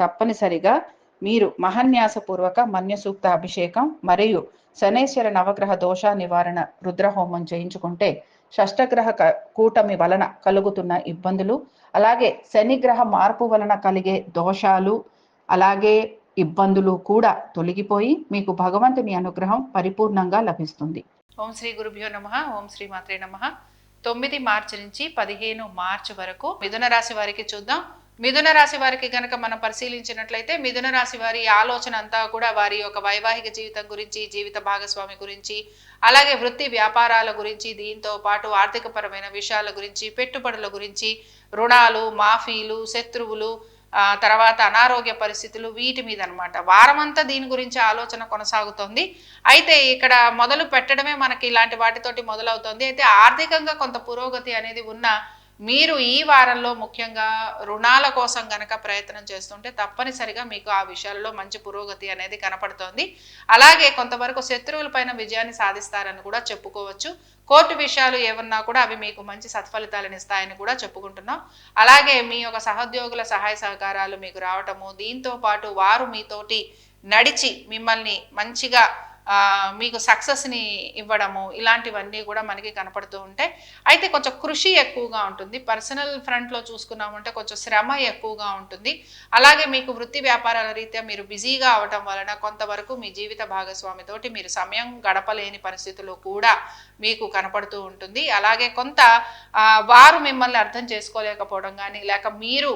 తప్పనిసరిగా మీరు మహన్యాసపూర్వక మన్యసూక్త అభిషేకం మరియు శనేశ్వర నవగ్రహ దోష నివారణ రుద్రహోమం చేయించుకుంటే షష్టగ్రహ క- కూటమి వలన కలుగుతున్న ఇబ్బందులు అలాగే శనిగ్రహ మార్పు వలన కలిగే దోషాలు అలాగే ఇబ్బందులు కూడా తొలగిపోయి మీకు భగవంతుని అనుగ్రహం పరిపూర్ణంగా లభిస్తుంది. ఓం శ్రీ గురుభ్యో నమ ఓం శ్రీ మాత్రే నమ. తొమ్మిది మార్చి నుంచి పదిహేను మార్చి వరకు మిథున రాశి వారికి చూద్దాం. మిథున రాశి వారికి గనక మనం పరిశీలించినట్లయితే మిథున రాశి వారి ఆలోచన అంతా కూడా వారి యొక్క వైవాహిక జీవితం గురించి జీవిత భాగస్వామి గురించి అలాగే వృత్తి వ్యాపారాల గురించి దీంతో పాటు ఆర్థికపరమైన విషయాల గురించి పెట్టుబడుల గురించి రుణాలు మాఫీలు శత్రువులు తర్వాత అనారోగ్య పరిస్థితులు వీటి మీద అనమాట వారమంతా దీని గురించి ఆలోచన కొనసాగుతోంది. అయితే ఇక్కడ మొదలు పెట్టడమే మనకి ఇలాంటి వాటితోటి మొదలవుతుంది. అయితే ఆర్థికంగా కొంత పురోగతి అనేది ఉన్న మీరు ఈ వారంలో ముఖ్యంగా రుణాల కోసం గనక ప్రయత్నం చేస్తుంటే తప్పనిసరిగా మీకు ఆ విషయాల్లో మంచి పురోగతి అనేది కనపడుతోంది. అలాగే కొంతవరకు శత్రువులపైన విజయాన్ని సాధిస్తారని కూడా చెప్పుకోవచ్చు. కోర్టు విషయాలు ఏమన్నా కూడా అవి మీకు మంచి సత్ఫలితాలను ఇస్తాయని కూడా చెప్పుకుంటున్నాం. అలాగే మీ యొక్క సహోద్యోగుల సహాయ సహకారాలు మీకు రావటము దీంతో పాటు వారు మీతోటి నడిచి మిమ్మల్ని మంచిగా మీకు సక్సెస్ని ఇవ్వడము ఇలాంటివన్నీ కూడా మనకి కనపడుతూ ఉంటాయి. అయితే కొంచెం కృషి ఎక్కువగా ఉంటుంది. పర్సనల్ ఫ్రంట్లో చూసుకున్నామంటే కొంచెం శ్రమ ఎక్కువగా ఉంటుంది. అలాగే మీకు వృత్తి వ్యాపారాల రీత్యా మీరు బిజీగా అవటం వలన కొంతవరకు మీ జీవిత భాగస్వామితోటి మీరు సమయం గడపలేని పరిస్థితుల్లో కూడా మీకు కనపడుతూ ఉంటుంది. అలాగే కొంత వారు మిమ్మల్ని అర్థం చేసుకోలేకపోవడం కానీ లేక మీరు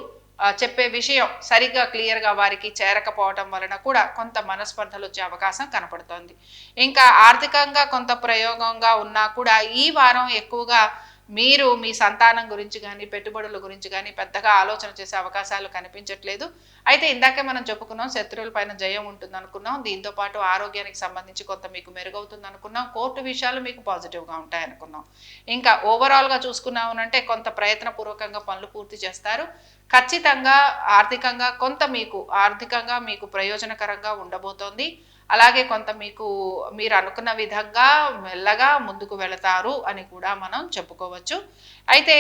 చెప్పే విషయం సరిగ్గా క్లియర్గా వారికి చేరకపోవటం వలన కూడా కొంత మనస్పర్ధలు వచ్చే అవకాశం కనపడుతోంది. ఇంకా ఆర్థికంగా కొంత ప్రయోగంగా ఉన్నా కూడా ఈ వారం ఎక్కువగా మీరు మీ సంతానం గురించి కానీ పెట్టుబడుల గురించి కానీ పెద్దగా ఆలోచన చేసే అవకాశాలు కనిపించట్లేదు. అయితే ఇందాకే మనం చెప్పుకున్నాం శత్రువుల పైన జయం ఉంటుంది అనుకున్నాం దీంతో పాటు ఆరోగ్యానికి సంబంధించి కొంత మీకు మెరుగవుతుంది అనుకున్నాం కోర్టు విషయాలు మీకు పాజిటివ్గా ఉంటాయి అనుకున్నాం ఇంకా ఓవరాల్గా చూసుకున్నామనంటే కొంత ప్రయత్నపూర్వకంగా పనులు పూర్తి చేస్తారు. ఖచ్చితంగా ఆర్థికంగా కొంత మీకు ఆర్థికంగా మీకు ప్రయోజనకరంగా ఉండబోతోంది. అలాగే కొంత మీకు మీరు అనుకున్న విధంగా మెల్లగా ముందుకు వెళతారు అని కూడా మనం చెప్పుకోవచ్చు. అయితే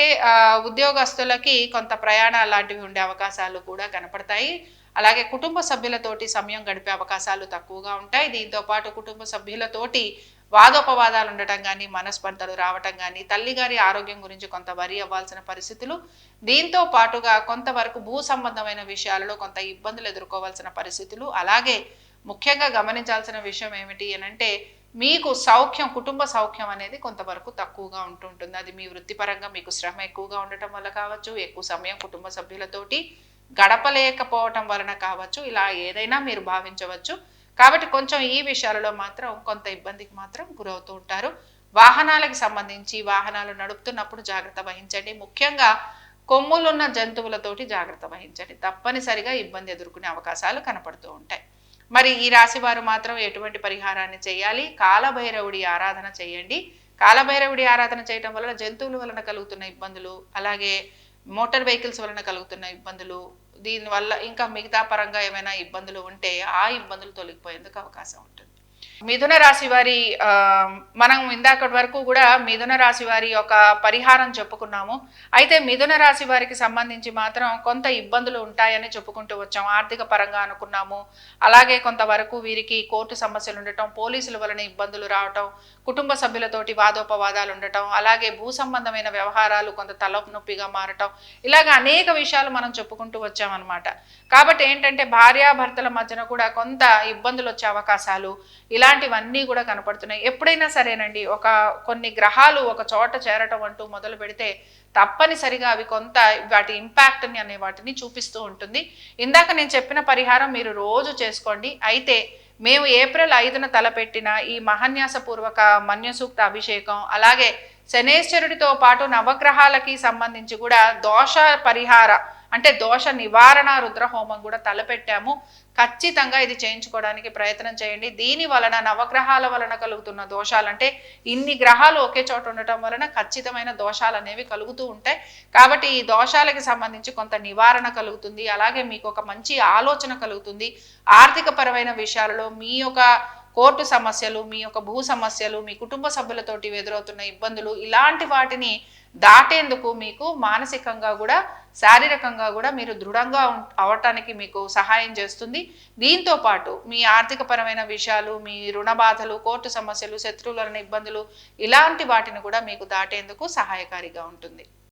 ఉద్యోగస్తులకి కొంత ప్రయాణాలు లాంటివి ఉండే అవకాశాలు కూడా కనపడతాయి. అలాగే కుటుంబ సభ్యులతోటి సమయం గడిపే అవకాశాలు తక్కువగా ఉంటాయి. దీంతో పాటు కుటుంబ సభ్యులతోటి వాదోపవాదాలు ఉండటం కానీ మనస్పర్ధలు రావటం కానీ తల్లిగారి ఆరోగ్యం గురించి కొంత వరి అవ్వాల్సిన పరిస్థితులు దీంతో పాటుగా కొంతవరకు భూ సంబంధమైన విషయాలలో కొంత ఇబ్బందులు ఎదుర్కోవాల్సిన పరిస్థితులు అలాగే ముఖ్యంగా గమనించాల్సిన విషయం ఏమిటి అనంటే మీకు సౌఖ్యం కుటుంబ సౌఖ్యం అనేది కొంతవరకు తక్కువగా ఉంటుంటుంది. అది మీ వృత్తిపరంగా మీకు శ్రమ ఎక్కువగా ఉండటం వల్ల కావచ్చు ఎక్కువ సమయం కుటుంబ సభ్యులతోటి గడపలేకపోవటం వలన కావచ్చు ఇలా ఏదైనా మీరు భావించవచ్చు. కాబట్టి కొంచెం ఈ విషయాలలో మాత్రం కొంత ఇబ్బందికి మాత్రం గురవుతూ ఉంటారు. వాహనాలకు సంబంధించి వాహనాలు నడుపుతున్నప్పుడు జాగ్రత్త వహించండి. ముఖ్యంగా కొమ్ములున్న జంతువులతోటి జాగ్రత్త వహించండి. తప్పనిసరిగా ఇబ్బంది ఎదుర్కొనే అవకాశాలు కనపడుతూ ఉంటాయి. మరి ఈ రాశి వారు మాత్రం ఎటువంటి పరిహారాన్ని చేయాలి? కాలభైరవుడి ఆరాధన చేయండి. కాలభైరవుడి ఆరాధన చేయటం వలన జంతువుల వలన కలుగుతున్న ఇబ్బందులు అలాగే మోటార్ వెహికల్స్ వలన కలుగుతున్న ఇబ్బందులు దీనివల్ల ఇంకా మిగతా పరంగా ఏమైనా ఇబ్బందులు ఉంటే ఆ ఇబ్బందులు తొలగిపోయేందుకు అవకాశం ఉంటుంది. మిథున రాశి వారి మనం ఇందాకటి వరకు కూడా మిథున రాశి వారి యొక్క పరిహారం చెప్పుకున్నాము. అయితే మిథున రాశి వారికి సంబంధించి మాత్రం కొంత ఇబ్బందులు ఉంటాయని చెప్పుకుంటూ వచ్చాం. ఆర్థిక పరంగా అనుకున్నాము. అలాగే కొంతవరకు వీరికి కోర్టు సమస్యలు ఉండటం పోలీసుల వలన ఇబ్బందులు రావటం కుటుంబ సభ్యులతోటి వాదోపవాదాలు ఉండటం అలాగే భూ సంబంధమైన వ్యవహారాలు కొంత తలనొప్పిగా మారటం ఇలాగ అనేక విషయాలు మనం చెప్పుకుంటూ వచ్చామన్నమాట. కాబట్టి ఏంటంటే భార్యాభర్తల మధ్యన కూడా కొంత ఇబ్బందులు వచ్చే అవకాశాలు ఇలా ఇలాంటివన్నీ కూడా కనపడుతున్నాయి. ఎప్పుడైనా సరేనండి ఒక కొన్ని గ్రహాలు ఒక చోట చేరటం అంటూ మొదలు పెడితే తప్పనిసరిగా అవి కొంత వాటి ఇంపాక్ట్ని అనే వాటిని చూపిస్తూ ఉంటుంది. ఇందాక నేను చెప్పిన పరిహారం మీరు రోజు చేసుకోండి. అయితే మేము ఏప్రిల్ ఐదున తలపెట్టిన ఈ మహాన్యాసపూర్వక మన్యసూక్త అభిషేకం అలాగే శనేశ్వరుడితో పాటు నవగ్రహాలకి సంబంధించి కూడా దోష పరిహార అంటే దోష నివారణ రుద్ర హోమం కూడా తలపెట్టాము. ఖచ్చితంగా ఇది చేయించుకోవడానికి ప్రయత్నం చేయండి. దీని వలన నవగ్రహాల వలన కలుగుతున్న దోషాలు అంటే ఇన్ని గ్రహాలు ఒకే చోట ఉండటం వలన ఖచ్చితమైన దోషాలు అనేవి కలుగుతూ ఉంటాయి. కాబట్టి ఈ దోషాలకి సంబంధించి కొంత నివారణ కలుగుతుంది. అలాగే మీకు ఒక మంచి ఆలోచన కలుగుతుంది. ఆర్థిక పరమైన విషయాలలో మీ యొక్క కోర్టు సమస్యలు మీ యొక్క భూ సమస్యలు మీ కుటుంబ సభ్యులతోటి ఎదురవుతున్న ఇబ్బందులు ఇలాంటి వాటిని దాటేందుకు మీకు మానసికంగా కూడా శారీరకంగా కూడా మీరు దృఢంగా అవటానికి మీకు సహాయం చేస్తుంది. దీంతో పాటు మీ ఆర్థిక పరమైన విషయాలు మీ రుణ బాధలు కోర్టు సమస్యలు శత్రువులైన ఇబ్బందులు ఇలాంటి వాటిని కూడా మీకు దాటేందుకు సహాయకారిగా ఉంటుంది.